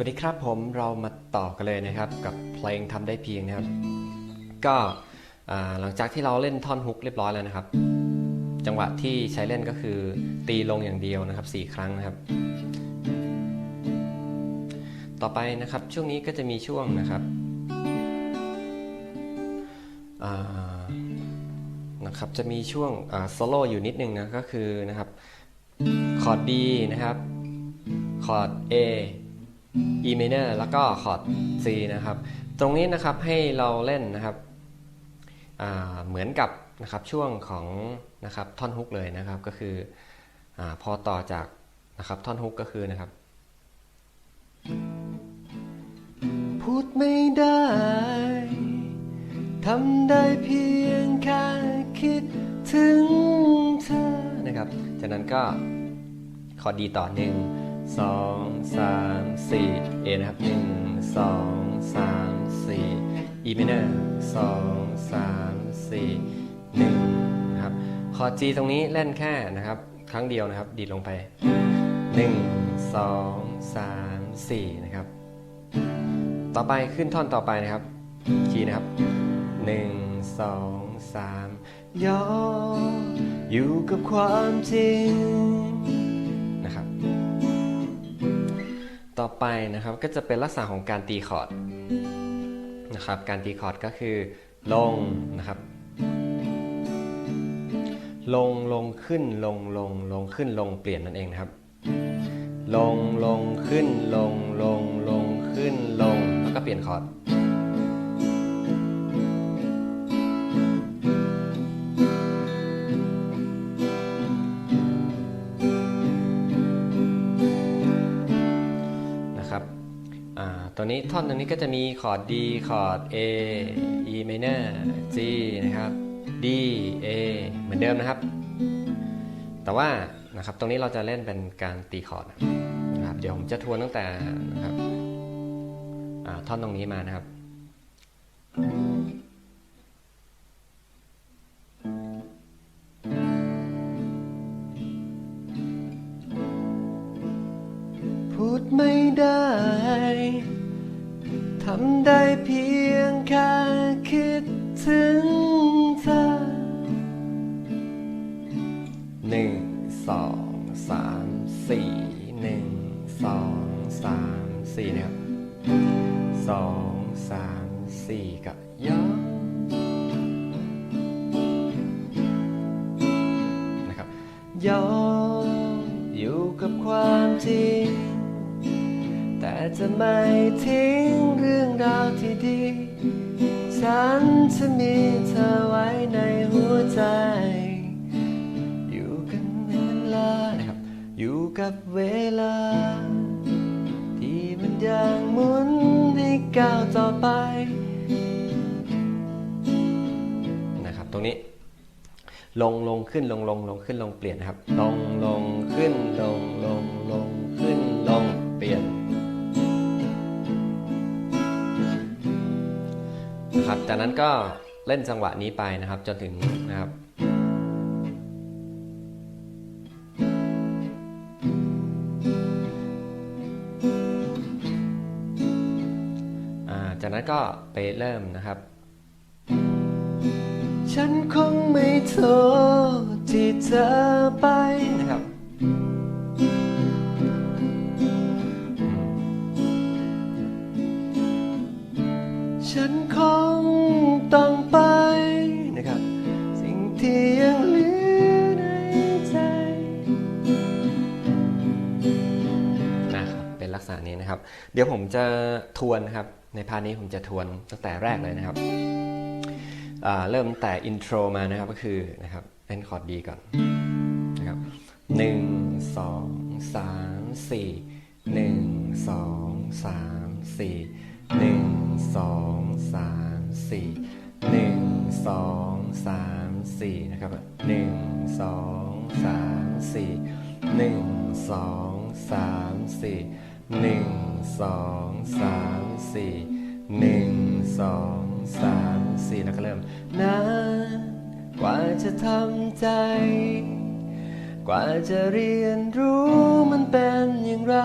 วัสดีครับผมเรามาต่อกันเลยนะครับกับเพลงทำได้เพียงนะครับ ก็หลังจากที่เราเล่นท่อนฮุกเรียบร้อยแล้วนะครับ จังหวะที่ใช้เล่นก็คือตีลงอย่างเดียวนะครับ 4 ครั้งนะครับ ต่อไปนะครับช่วงนี้ก็จะมีช่วงนะครับนะครับจะมีช่วงโซโล่อยู่นิดนึงนะก็คือนะครับคอร์ด D นะครับคอร์ด A E minor แล้วก็คอร์ด C นะครับ ตรงนี้นะครับให้เราเล่นนะครับเหมือนกับนะครับช่วงของนะครับท่อนฮุกเลยนะครับก็คืออพอต่อจากนะครับท่อนฮุกก็คือนะครับ พูดไม่ได้ทำได้เพียงแค่คิดถึงเธอนะครับ จากนั้นก็คอร์ดดีต่อหนึ่งสองสาม นะครับหนึ่งสองสามสี่อีเมเนอร์สองสามสี่หนึ่งนะครับคอร์ด G ตรงนี้เล่นแค่นะครับ ครั้งเดียวนะครับ ดีดลงไปหนึ่งสองสามสี่นะครับ ต่อไปขึ้นท่อนต่อไปนะครับคีย์นะครับหนึ่งสองสามย่ออยู่กับความจริง ต่อไปนะครับก็จะเป็นลักษณะของการตีคอร์ดนะครับการตีคอร์ดก็คือ ลงนะครับ ลงลงขึ้นลงลงลงขึ้นลงเปลี่ยนนั่นเองนะครับ ลงลงขึ้นลงลงลงขึ้นลงแล้วก็เปลี่ยนคอร์ด นี้ท่อนตรงนี้ก็จะมีคอร์ด D คอร์ด A E minor G นะครับ D A เหมือนเดิมนะครับ แต่ว่านะครับตรงนี้เราจะเล่นเป็นการตีคอร์ดนะครับ เดี๋ยวผมจะทวนตั้งแต่นะครับท่อนตรงนี้มานะครับพูดไม่ได้ำได้เพียงแค่คิดถึงเธอหนึ่งสองสามสี่หนึ่งสองสามสี่นะครับสองสามสี่กับย่อนะครับย่ออยู่กับความจริง จะไม่ทิ้งเรื่องราวที่ดี ฉันจะมีเธอไว้ในหัวใจ อยู่กันเวลานะครับ อยู่กับเวลา ที่มันยังหมุนให้ก้าวต่อไป นะครับ ตรงนี้ ลงลงขึ้นลงลงลงขึ้นลงเปลี่ยนนะครับ ลงลงขึ้นลงลงลง นะครับ จากนั้นก็เล่นจังหวะนี้ไปนะครับจนถึงนะครับอ่าจากนั้นก็ไปเริ่มนะครับ ฉันคงไม่โทษที่เธอไปนะครับฉันคงต้อ นี้นะครับ เดี๋ยวผมจะทวนครับในพาร์ทนี้ผมจะทวนตั้งแต่แรกเลยนะครับเริ่มแต่อินโทรมานะครับก็คือนะครับเล่นคอร์ดดีก่อนนะครับหนึ่งสองสามสี่หนึ่งสองสามสี่หนึ่งสองสามสี่หนึ่งสองสามสี่นะครับหนึ่งสองสามสี่หนึ่งสองสามสี่ หนึ่งสองสามสี่หนึ่งสองสามสี่แล้วก็เริ่มนานกว่าจะทำใจ กว่าจะเรียนรู้มันเป็นอย่างไร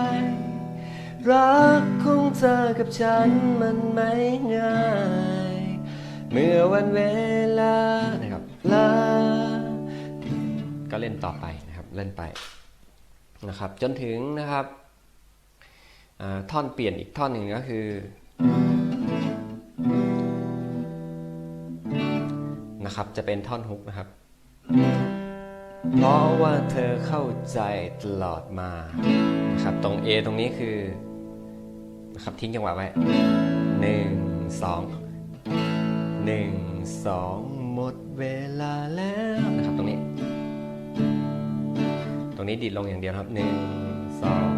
รักของเธอกับฉันมันไม่ง่าย เมื่อวันเวลานะครับลาก็เล่นต่อไปนะครับเล่นไปนะครับ จนถึงนะครับ ท่อนเปลี่ยนอีกท่อนหนึ่งก็คือ นะครับจะเป็นท่อนฮุกนะครับ เพราะว่าเธอเข้าใจตลอดมานะครับตรง A ตรงนี้คือนะครับทิ้งจังหวะไว้หนึ่งสองหนึ่งสองหมดเวลาแล้วนะครับตรงนี้ ตรงนี้ดีดลงอย่างเดียวครับหนึ่งสอง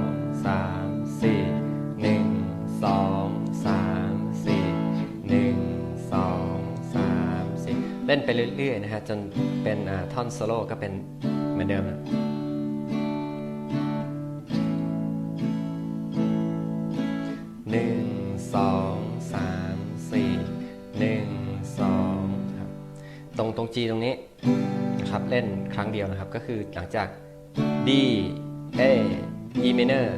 สามสี่ สองสามสี่หนึ่งสองสามสี่เล่นไปเรื่อยๆนะฮะจนเป็นท่อนโซโล่ก็เป็นเหมือนเดิมนะหนึ่งสองสามสี่หนึ่งสองครับตรงตรง G ตรงนี้นะครับเล่นครั้งเดียวนะครับก็คือหลังจาก D A E minor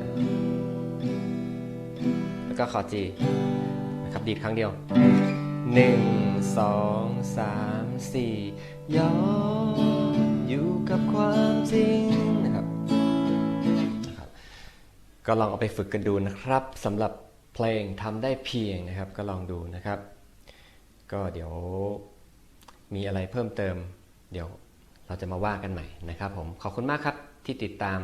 ก็คอร์ด G นะครับดีดครั้งเดียว 1 2 3 4ยอมอยู่กับความจริงนะครับนะครับก็ลองเอาไปฝึกกันดูนะครับสำหรับเพลงทำได้เพียงนะครับ ก็ลองดูนะครับ ก็เดี๋ยวมีอะไรเพิ่มเติม เดี๋ยวเราจะมาว่ากันใหม่นะครับผมขอบคุณมากครับที่ติดตาม